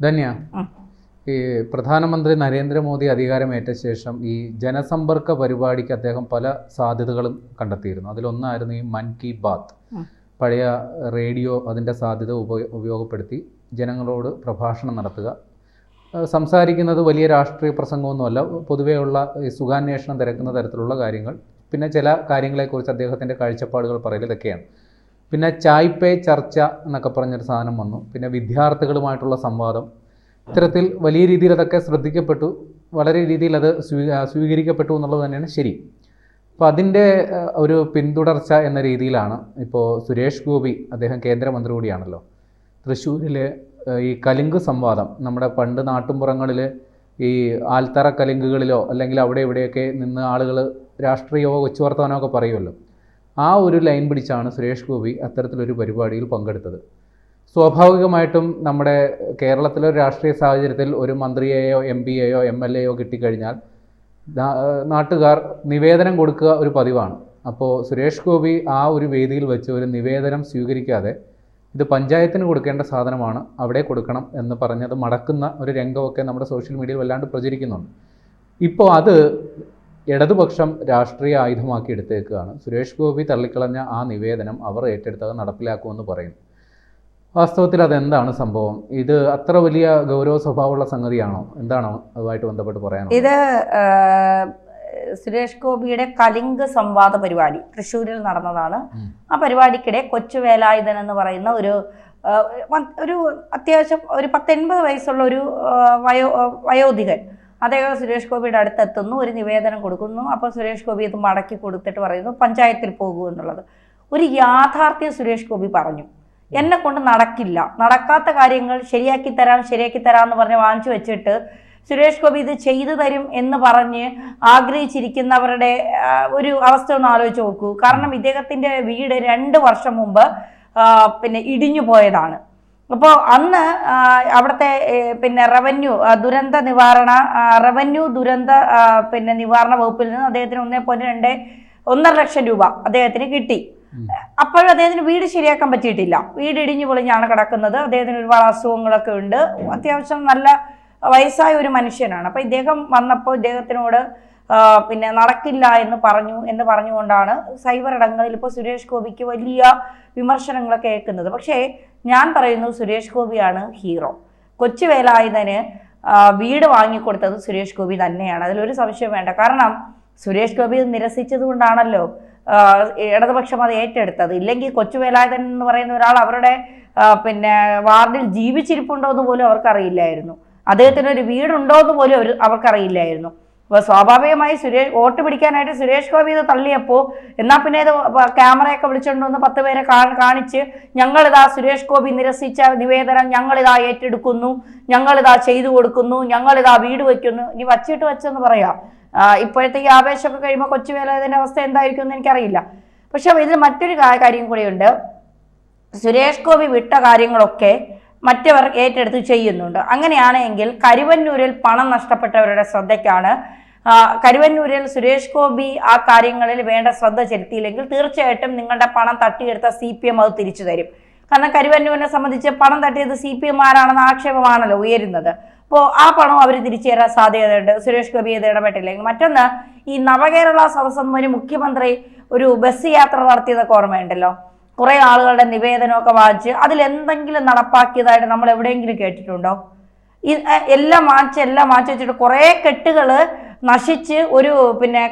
ധന്യ. ഈ പ്രധാനമന്ത്രി നരേന്ദ്രമോദി അധികാരമേറ്റ ശേഷം ഈ ജനസമ്പർക്ക പരിപാടിക്ക് അദ്ദേഹം പല സാധ്യതകളും കണ്ടെത്തിയിരുന്നു. അതിലൊന്നായിരുന്നു ഈ മൻ കി ബാത്ത്. പഴയ റേഡിയോ അതിന്റെ സാധ്യത ഉപയോഗപ്പെടുത്തി ജനങ്ങളോട് പ്രഭാഷണം നടത്തുക. സംസാരിക്കുന്നത് വലിയ രാഷ്ട്രീയ പ്രസംഗമൊന്നുമല്ല. പൊതുവെയുള്ള ഈ സുഖാന്വേഷണം തിരക്കുന്ന തരത്തിലുള്ള കാര്യങ്ങൾ. പിന്നെ ചില കാര്യങ്ങളെക്കുറിച്ച് അദ്ദേഹത്തിന്റെ കാഴ്ചപ്പാടുകൾ പറയൽ ഇതൊക്കെയാണ്. പിന്നെ ചായ് പേ ചർച്ച എന്നൊക്കെ പറഞ്ഞൊരു സാധനം വന്നു. പിന്നെ വിദ്യാർത്ഥികളുമായിട്ടുള്ള സംവാദം. ഇത്തരത്തിൽ വലിയ രീതിയിൽ അതൊക്കെ ശ്രദ്ധിക്കപ്പെട്ടു. വളരെ രീതിയിൽ അത് സ്വീകരിക്കപ്പെട്ടു എന്നുള്ളത് തന്നെയാണ് ശരി. അപ്പോൾ അതിന്റെ ഒരു പിന്തുടർച്ച എന്ന രീതിയിലാണ് ഇപ്പോൾ സുരേഷ് ഗോപി അദ്ദേഹം കേന്ദ്രമന്ത്രി കൂടിയാണല്ലോ. തൃശ്ശൂരിൽ ഈ കലിങ്ക് സംവാദം. നമ്മുടെ പണ്ട് നാട്ടുമ്പുറങ്ങളിൽ ഈ ആൽത്തറ കലിങ്കുകളിലോ അല്ലെങ്കിൽ അവിടെ ഇവിടെയൊക്കെ നിന്ന് ആളുകൾ രാഷ്ട്രീയമോ കൊച്ചുവർത്തമാനമോ ഒക്കെ പറയുമല്ലോ. ആ ഒരു ലൈൻ പിടിച്ചാണ് സുരേഷ് ഗോപി അത്തരത്തിലൊരു പരിപാടിയിൽ പങ്കെടുത്തത്. സ്വാഭാവികമായിട്ടും നമ്മുടെ കേരളത്തിലെ ഒരു രാഷ്ട്രീയ സാഹചര്യത്തിൽ ഒരു മന്ത്രിയെയോ എം പിയെയോ എം എൽ എയോ കിട്ടിക്കഴിഞ്ഞാൽ നാട്ടുകാർ നിവേദനം കൊടുക്കുക ഒരു പതിവാണ്. അപ്പോൾ സുരേഷ് ഗോപി ആ ഒരു വേദിയിൽ വെച്ച് ഒരു നിവേദനം സ്വീകരിക്കാതെ ഇത് പഞ്ചായത്തിന് കൊടുക്കേണ്ട സാധനമാണ് അവിടെ കൊടുക്കണം എന്ന് പറഞ്ഞത് മടക്കുന്ന ഒരു രംഗമൊക്കെ നമ്മുടെ സോഷ്യൽ മീഡിയയിൽ വല്ലാണ്ട് പ്രചരിക്കുന്നുണ്ട്. ഇപ്പോൾ അത് ഇടതുപക്ഷം രാഷ്ട്രീയ ആയുധമാക്കി എടുത്തേക്കുകയാണ്. സുരേഷ് ഗോപി തള്ളിക്കളഞ്ഞ ആ നിവേദനം അവർ ഏറ്റെടുത്തത് നടപ്പിലാക്കുമെന്ന് പറയുന്നു. വാസ്തവത്തിൽ അതെന്താണ് സംഭവം? ഇത് അത്ര വലിയ ഗൗരവ സ്വഭാവമുള്ള സംഗതിയാണോ? എന്താണോ അതുമായിട്ട് ബന്ധപ്പെട്ട് പറയാനുള്ളത്? ഇത് സുരേഷ് ഗോപിയുടെ കലിംഗ് സംവാദ പരിപാടി തൃശ്ശൂരിൽ നടന്നതാണ്. ആ പരിപാടിക്കിടെ കൊച്ചു വേലായുധൻ എന്ന് പറയുന്ന ഒരു ഒരു അത്യാവശ്യം ഒരു പത്തൊൻപത് വയസ്സുള്ള ഒരു വയോ വയോധികൻ അദ്ദേഹം സുരേഷ് ഗോപിയുടെ അടുത്തെത്തുന്നു ഒരു നിവേദനം കൊടുക്കുന്നു. അപ്പോൾ സുരേഷ് ഗോപി ഇത് മടക്കി കൊടുത്തിട്ട് പറയുന്നു പഞ്ചായത്തിൽ പോകൂ എന്നുള്ളത്. ഒരു യാഥാർത്ഥ്യം സുരേഷ് ഗോപി പറഞ്ഞു. എന്നെ കൊണ്ട് നടക്കില്ല. നടക്കാത്ത കാര്യങ്ങൾ ശരിയാക്കി തരാം ശരിയാക്കി തരാം എന്ന് പറഞ്ഞ് വാങ്ങിച്ചു വെച്ചിട്ട് സുരേഷ് ഗോപി ഇത് ചെയ്തു തരും എന്ന് പറഞ്ഞ് ആഗ്രഹിച്ചിരിക്കുന്നവരുടെ ഒരു അവസ്ഥ ഒന്ന് ആലോചിച്ച് നോക്കൂ. കാരണം ഇദ്ദേഹത്തിന്റെ വീട് രണ്ട് വർഷം മുമ്പ് പിന്നെ ഇടിഞ്ഞു പോയതാണ്. അപ്പോൾ അന്ന് അവിടുത്തെ പിന്നെ റവന്യൂ ദുരന്ത നിവാരണ റവന്യൂ ദുരന്ത പിന്നെ നിവാരണ വകുപ്പിൽ നിന്ന് അദ്ദേഹത്തിന് ഒന്നേ പോയിന്റ് രണ്ട് ഒന്നര ലക്ഷം രൂപ അദ്ദേഹത്തിന് കിട്ടി. അപ്പോഴും അദ്ദേഹത്തിന് വീട് ശരിയാക്കാൻ പറ്റിയിട്ടില്ല. വീട് ഇടിഞ്ഞു പൊളിഞ്ഞാണ് കിടക്കുന്നത്. അദ്ദേഹത്തിന് ഒരുപാട് അസുഖങ്ങളൊക്കെ ഉണ്ട്. അത്യാവശ്യം നല്ല വയസ്സായ ഒരു മനുഷ്യനാണ്. അപ്പോൾ ഇദ്ദേഹം വന്നപ്പോൾ ഇദ്ദേഹത്തിനോട് പിന്നെ നടക്കില്ല എന്ന് പറഞ്ഞു എന്ന് പറഞ്ഞുകൊണ്ടാണ് സൈബർ ഇടങ്ങളിൽ ഇപ്പോൾ സുരേഷ് ഗോപിക്ക് വലിയ വിമർശനങ്ങളൊക്കെ കേൾക്കുന്നത്. പക്ഷേ ഞാൻ പറയുന്നു സുരേഷ് ഗോപിയാണ് ഹീറോ. കൊച്ചു വേലായുധന് വീട് വാങ്ങിക്കൊടുത്തത് സുരേഷ് ഗോപി തന്നെയാണ്. അതിലൊരു സംശയം വേണ്ട. കാരണം സുരേഷ് ഗോപി നിരസിച്ചത് കൊണ്ടാണല്ലോ ഇടതുപക്ഷം അത് ഏറ്റെടുത്തത്. ഇല്ലെങ്കിൽ കൊച്ചു വേലായുധൻ എന്ന് പറയുന്ന ഒരാൾ അവരുടെ പിന്നെ വാർഡിൽ ജീവിച്ചിരിപ്പുണ്ടോ എന്ന് പോലും അവർക്കറിയില്ലായിരുന്നു. അദ്ദേഹത്തിന് ഒരു വീടുണ്ടോ എന്ന് പോലും അവർ അവർക്കറിയില്ലായിരുന്നു. അപ്പോൾ സ്വാഭാവികമായി സുരേഷ് വോട്ട് പിടിക്കാനായിട്ട് സുരേഷ് ഗോപി ഇത് തള്ളിയപ്പോൾ എന്നാൽ പിന്നെ ഇത് ക്യാമറയൊക്കെ വിളിച്ചുകൊണ്ട് വന്ന് പത്ത് പേരെ കാണിച്ച് ഞങ്ങളിതാ സുരേഷ് ഗോപി നിരസിച്ച നിവേദനം ഞങ്ങളിതാ ഏറ്റെടുക്കുന്നു ഞങ്ങളിതാ ചെയ്തു കൊടുക്കുന്നു ഞങ്ങളിതാ വീട് വയ്ക്കുന്നു. ഇനി വച്ചിട്ട് വെച്ചെന്ന് പറയാം. ഇപ്പോഴത്തെ ഈ ആവേശമൊക്കെ കഴിയുമ്പോൾ കൊച്ചു വേലതിന്റെ അവസ്ഥ എന്തായിരിക്കും എന്ന് എനിക്കറിയില്ല. പക്ഷെ ഇതിൽ മറ്റൊരു കാര്യം കൂടിയുണ്ട്. സുരേഷ് ഗോപി വിട്ട കാര്യങ്ങളൊക്കെ മറ്റവർ ഏറ്റെടുത്ത് ചെയ്യുന്നുണ്ട്. അങ്ങനെയാണെങ്കിൽ കരുവന്നൂരിൽ പണം നഷ്ടപ്പെട്ടവരുടെ ശ്രദ്ധയ്ക്കാണ് കരുവന്നൂരിൽ സുരേഷ് ഗോപി ആ കാര്യങ്ങളിൽ വേണ്ട ശ്രദ്ധ ചെലുത്തിയില്ലെങ്കിൽ തീർച്ചയായിട്ടും നിങ്ങളുടെ പണം തട്ടിയെടുത്ത സി പി എം അത് തിരിച്ചു തരും. കാരണം കരുവന്നൂരിനെ സംബന്ധിച്ച് പണം തട്ടിയത് സി പി എം ആരാണെന്ന ആക്ഷേപമാണല്ലോ ഉയരുന്നത്. അപ്പോൾ ആ പണം അവർ തിരിച്ചു തരാൻ സാധ്യതയുണ്ട്. സുരേഷ് ഗോപി ഇത് ഇടപെട്ടില്ലെങ്കിൽ. മറ്റൊന്ന് ഈ നവകേരള സദസ്സെന്ന് മുഖ്യമന്ത്രി ഒരു ബസ് യാത്ര നടത്തിയതൊക്കെ ഓർമ്മയുണ്ടല്ലോ? കുറെ ആളുകളുടെ നിവേദനമൊക്കെ വായിച്ച് അതിൽ എന്തെങ്കിലും നടപ്പാക്കിയതായിട്ട് നമ്മൾ എവിടെയെങ്കിലും കേട്ടിട്ടുണ്ടോ? ഈ എല്ലാം വാങ്ങിച്ച് എല്ലാം വാങ്ങിച്ച് വെച്ചിട്ട് കുറേ കെട്ടുകൾ നശിച്ച് ഒരു പിന്നെ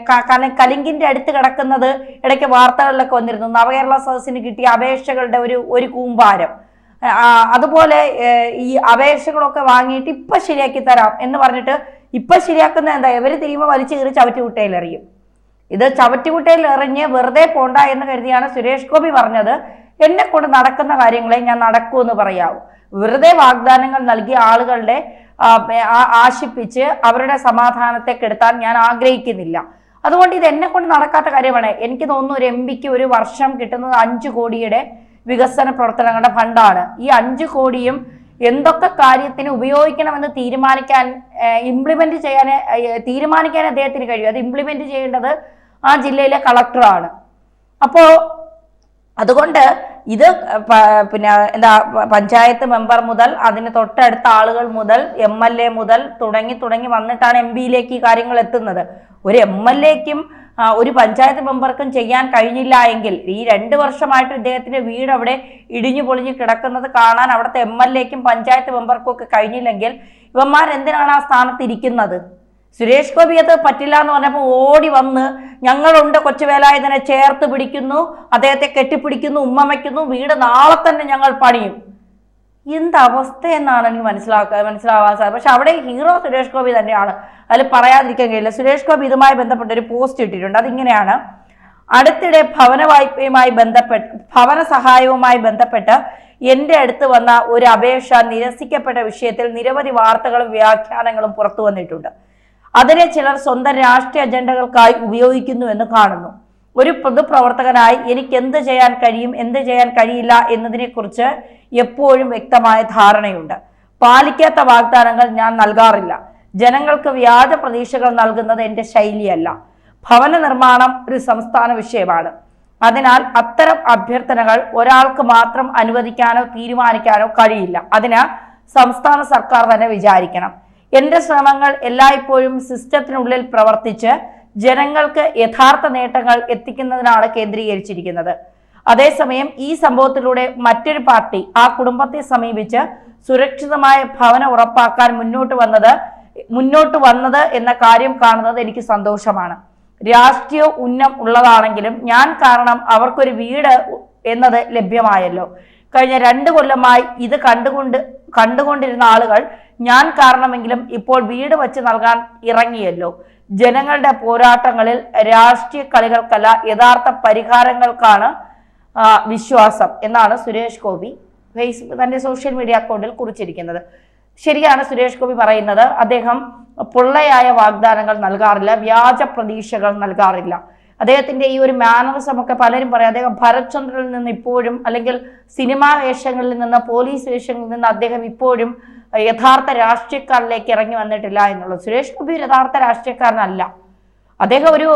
കലിങ്കിന്റെ അടുത്ത് കിടക്കുന്നത് ഇടയ്ക്ക് വാർത്തകളിലൊക്കെ വന്നിരുന്നു. നവകേരള സദസ്സിന് കിട്ടിയ അപേക്ഷകളുടെ ഒരു ഒരു കൂമ്പാരം. അതുപോലെ ഈ അപേക്ഷകളൊക്കെ വാങ്ങിയിട്ട് ഇപ്പൊ ശരിയാക്കി തരാം എന്ന് പറഞ്ഞിട്ട് ഇപ്പൊ ശരിയാക്കുന്ന എന്താ? ഇവർ തിരിയുമ്പോൾ വലിച്ചു കയറി എറിയും ഇത് ചവറ്റുകുട്ടയിൽ എറിഞ്ഞ് വെറുതെ പോണ്ട എന്ന് കരുതിയാണ് സുരേഷ് ഗോപി പറഞ്ഞത്. എന്നെ കൊണ്ട് നടക്കുന്ന കാര്യങ്ങളെ ഞാൻ നടക്കൂ എന്ന് പറയാവൂ വെറുതെ വാഗ്ദാനങ്ങൾ നൽകിയ ആളുകളുടെ ആശിപ്പിച്ച് അവരുടെ സമാധാനത്തെ കെടുത്താൻ ഞാൻ ആഗ്രഹിക്കുന്നില്ല. അതുകൊണ്ട് ഇത് എന്നെ കൊണ്ട് നടക്കാത്ത കാര്യമാണ്. എനിക്ക് തോന്നുന്നു ഒരു എം പിക്ക് ഒരു വർഷം കിട്ടുന്നത് അഞ്ചു കോടിയുടെ വികസന പ്രവർത്തനങ്ങളുടെ ഫണ്ടാണ്. ഈ അഞ്ചു കോടിയും എന്തൊക്കെ കാര്യത്തിന് ഉപയോഗിക്കണമെന്ന് തീരുമാനിക്കാൻ ഇംപ്ലിമെന്റ് ചെയ്യാൻ തീരുമാനിക്കാൻ അദ്ദേഹത്തിന് കഴിയും. അത് ഇംപ്ലിമെന്റ് ചെയ്യേണ്ടത് ആ ജില്ലയിലെ കളക്ടറാണ്. അപ്പോൾ അതുകൊണ്ട് ഇത് പിന്നെ എന്താ പഞ്ചായത്ത് മെമ്പർ മുതൽ അതിന് തൊട്ടടുത്ത ആളുകൾ മുതൽ എം എൽ എ മുതൽ തുടങ്ങി തുടങ്ങി വന്നിട്ടാണ് എം പിയിലേക്ക് ഈ കാര്യങ്ങൾ എത്തുന്നത്. ഒരു എം എൽ എക്കും ഒരു പഞ്ചായത്ത് മെമ്പർക്കും ചെയ്യാൻ കഴിഞ്ഞില്ല എങ്കിൽ ഈ രണ്ട് വർഷമായിട്ട് ഇദ്ദേഹത്തിന്റെ വീട് അവിടെ ഇടിഞ്ഞു പൊളിഞ്ഞു കിടക്കുന്നത് കാണാൻ അവിടുത്തെ എം എൽ എക്കും പഞ്ചായത്ത് മെമ്പർക്കും ഒക്കെ കഴിഞ്ഞില്ലെങ്കിൽ ഇവന്മാർ എന്തിനാണ് ആ സ്ഥാനത്ത് ഇരിക്കുന്നത്? സുരേഷ് ഗോപി അത് പറ്റില്ല എന്ന് പറഞ്ഞപ്പോൾ ഓടി വന്ന് ഞങ്ങളുണ്ട് കൊച്ചുവേലായുധനെ ചേർത്ത് പിടിക്കുന്നു അദ്ദേഹത്തെ കെട്ടിപ്പിടിക്കുന്നു ഉമ്മമയ്ക്കുന്നു വീട് നാളെ തന്നെ ഞങ്ങൾ പണിയും. എന്ത് അവസ്ഥ എന്നാണ് എനിക്ക് മനസ്സിലാക്കുക മനസ്സിലാവാൻ സാധിക്കും പക്ഷെ അവിടെ ഹീറോ സുരേഷ് ഗോപി തന്നെയാണ്. അതിൽ പറയാതിരിക്കാൻ കഴിയില്ല. സുരേഷ് ഗോപി ഇതുമായി ബന്ധപ്പെട്ട ഒരു പോസ്റ്റ് ഇട്ടിട്ടുണ്ട്. അതിങ്ങനെയാണ്. അടുത്തിടെ ഭവന വായ്പയുമായി ബന്ധപ്പെട്ട് ഭവന സഹായവുമായി ബന്ധപ്പെട്ട് എന്റെ അടുത്ത് വന്ന ഒരു അപേക്ഷ നിരസിക്കപ്പെട്ട വിഷയത്തിൽ നിരവധി വാർത്തകളും വ്യാഖ്യാനങ്ങളും പുറത്തു വന്നിട്ടുണ്ട്. അതിനെ ചിലർ സ്വന്തം രാഷ്ട്രീയ അജണ്ടകൾക്കായി ഉപയോഗിക്കുന്നു എന്ന് കാണുന്നു. ഒരു പൊതുപ്രവർത്തകനായി എനിക്ക് എന്ത് ചെയ്യാൻ കഴിയും എന്ത് ചെയ്യാൻ കഴിയില്ല എന്നതിനെക്കുറിച്ച് എപ്പോഴും വ്യക്തമായ ധാരണയുണ്ട്. പാലിക്കാത്ത വാഗ്ദാനങ്ങൾ ഞാൻ നൽകാറില്ല. ജനങ്ങൾക്ക് വ്യാജ പ്രതീക്ഷകൾ നൽകുന്നത് എന്റെ ശൈലിയല്ല. ഭവന നിർമ്മാണം ഒരു സംസ്ഥാന വിഷയമാണ്. അതിനാൽ അത്തരം അഭ്യർത്ഥനകൾ ഒരാൾക്ക് മാത്രം അനുവദിക്കാനോ തീരുമാനിക്കാനോ കഴിയില്ല. അതിന് സംസ്ഥാന സർക്കാർ തന്നെ വിചാരിക്കണം. എന്റെ ശ്രമങ്ങൾ എല്ലായ്പ്പോഴും സിസ്റ്റത്തിനുള്ളിൽ പ്രവർത്തിച്ച് ജനങ്ങൾക്ക് യഥാർത്ഥ നേട്ടങ്ങൾ എത്തിക്കുന്നതിനാണ് കേന്ദ്രീകരിച്ചിരിക്കുന്നത്. അതേസമയം ഈ സംഭവത്തിലൂടെ മറ്റൊരു പാർട്ടി ആ കുടുംബത്തെ സമീപിച്ച് സുരക്ഷിതമായ ഭവനം ഉറപ്പാക്കാൻ മുന്നോട്ട് വന്നത് മുന്നോട്ട് വന്നത് എന്ന കാര്യം കാണുന്നത് എനിക്ക് സന്തോഷമാണ്. രാഷ്ട്രീയ ഉന്നം ഉള്ളതാണെങ്കിലും ഞാൻ കാരണം അവർക്കൊരു വീട് എന്നത് ലഭ്യമായല്ലോ. കഴിഞ്ഞ രണ്ട് കൊല്ലമായി ഇത് കണ്ടുകൊണ്ട് കണ്ടുകൊണ്ടിരുന്ന ആളുകൾ ഞാൻ കാരണമെങ്കിലും ഇപ്പോൾ വീട് വച്ച് നൽകാൻ ഇറങ്ങിയല്ലോ. ജനങ്ങളുടെ പോരാട്ടങ്ങളിൽ രാഷ്ട്രീയ കളികൾക്കല്ല യഥാർത്ഥ പരിഹാരങ്ങൾക്കാണ് വിശ്വാസം എന്നാണ് സുരേഷ് ഗോപി ഫേസ്ബുക്ക് തന്റെ സോഷ്യൽ മീഡിയ അക്കൗണ്ടിൽ കുറിച്ചിരിക്കുന്നത്. ശരിയാണ് സുരേഷ് ഗോപി പറയുന്നത്. അദ്ദേഹം പൊള്ളയായ വാഗ്ദാനങ്ങൾ നൽകാറില്ല വ്യാജ പ്രതീക്ഷകൾ നൽകാറില്ല. അദ്ദേഹത്തിന്റെ ഈ ഒരു മാനറിസം ഒക്കെ പലരും പറയും. അദ്ദേഹം ഭരത്ചന്ദ്രനിൽ നിന്ന് ഇപ്പോഴും അല്ലെങ്കിൽ സിനിമാ വേഷങ്ങളിൽ നിന്ന് പോലീസ് വേഷങ്ങളിൽ നിന്ന് അദ്ദേഹം ഇപ്പോഴും യഥാർത്ഥ രാഷ്ട്രീയക്കാരിലേക്ക് ഇറങ്ങി വന്നിട്ടില്ല എന്നുള്ളത്. സുരേഷ് ഗോപി യഥാർത്ഥ രാഷ്ട്രീയക്കാരനല്ല. അദ്ദേഹം ഒരു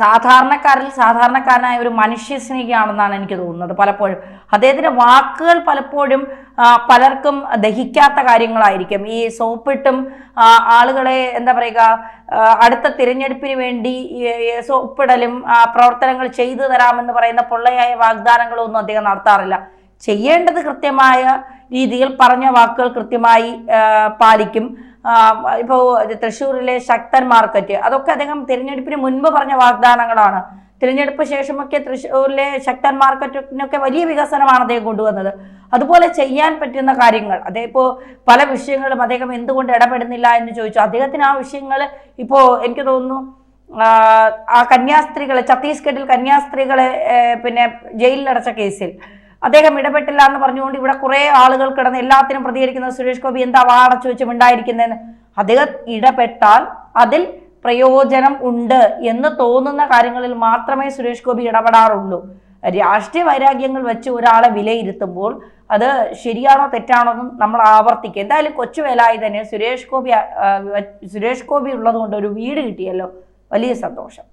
സാധാരണക്കാരിൽ സാധാരണക്കാരനായ ഒരു മനുഷ്യ സ്നേഹിയാണെന്നാണ് എനിക്ക് തോന്നുന്നത് പലപ്പോഴും. അദ്ദേഹത്തിന്റെ വാക്കുകൾ പലപ്പോഴും പലർക്കും ദഹിക്കാത്ത കാര്യങ്ങളായിരിക്കും. ഈ സോപ്പിട്ടും ആളുകളെ എന്താ പറയുക അടുത്ത തിരഞ്ഞെടുപ്പിന് വേണ്ടി സോപ്പിടലും പ്രവർത്തനങ്ങൾ ചെയ്തു തരാമെന്ന് പറയുന്ന പൊള്ളയായ വാഗ്ദാനങ്ങളൊന്നും അദ്ദേഹം നടത്താറില്ല. ചെയ്യേണ്ടത് കൃത്യമായ രീതിയിൽ പറഞ്ഞ വാക്കുകൾ കൃത്യമായി പാലിക്കും. ഇപ്പോൾ തൃശ്ശൂരിലെ ശക്തൻ മാർക്കറ്റ് അതൊക്കെ അദ്ദേഹം തിരഞ്ഞെടുപ്പിന് മുൻപ് പറഞ്ഞ വാഗ്ദാനങ്ങളാണ്. തിരഞ്ഞെടുപ്പ് ശേഷമൊക്കെ തൃശ്ശൂരിലെ ശക്തൻ മാർക്കറ്റിനൊക്കെ വലിയ വികസനമാണ് അദ്ദേഹം കൊണ്ടുവന്നത്. അതുപോലെ ചെയ്യാൻ പറ്റുന്ന കാര്യങ്ങൾ അതേ ഇപ്പോൾ പല വിഷയങ്ങളും അദ്ദേഹം എന്തുകൊണ്ട് ഇടപെടുന്നില്ല എന്ന് ചോദിച്ചു. അദ്ദേഹത്തിന് ആ വിഷയങ്ങൾ ഇപ്പോൾ എനിക്ക് തോന്നുന്നു ആ, കന്യാസ്ത്രീകളെ ഛത്തീസ്ഗഡിൽ കന്യാസ്ത്രീകളെ പിന്നെ ജയിലിലടച്ച കേസിൽ അദ്ദേഹം ഇടപെട്ടില്ല എന്ന് പറഞ്ഞുകൊണ്ട് ഇവിടെ കുറെ ആളുകൾ കിടന്ന് എല്ലാത്തിനും പ്രതികരിക്കുന്ന സുരേഷ് ഗോപി എന്താ വാടച്ചു വെച്ചും ഉണ്ടായിരിക്കുന്നതെന്ന്. അദ്ദേഹം ഇടപെട്ടാൽ അതിൽ പ്രയോജനം ഉണ്ട് എന്ന് തോന്നുന്ന കാര്യങ്ങളിൽ മാത്രമേ സുരേഷ് ഗോപി ഇടപെടാറുള്ളൂ. രാഷ്ട്രീയ വൈരാഗ്യങ്ങൾ വെച്ച് ഒരാളെ വിലയിരുത്തുമ്പോൾ അത് ശരിയാണോ തെറ്റാണോ എന്നും നമ്മൾ ആവർത്തിക്കുക എന്തായാലും കൊച്ചുവേലായി തന്നെ സുരേഷ് ഗോപി സുരേഷ് ഗോപി ഉള്ളതുകൊണ്ട് ഒരു വീട് കിട്ടിയല്ലോ. വലിയ സന്തോഷം.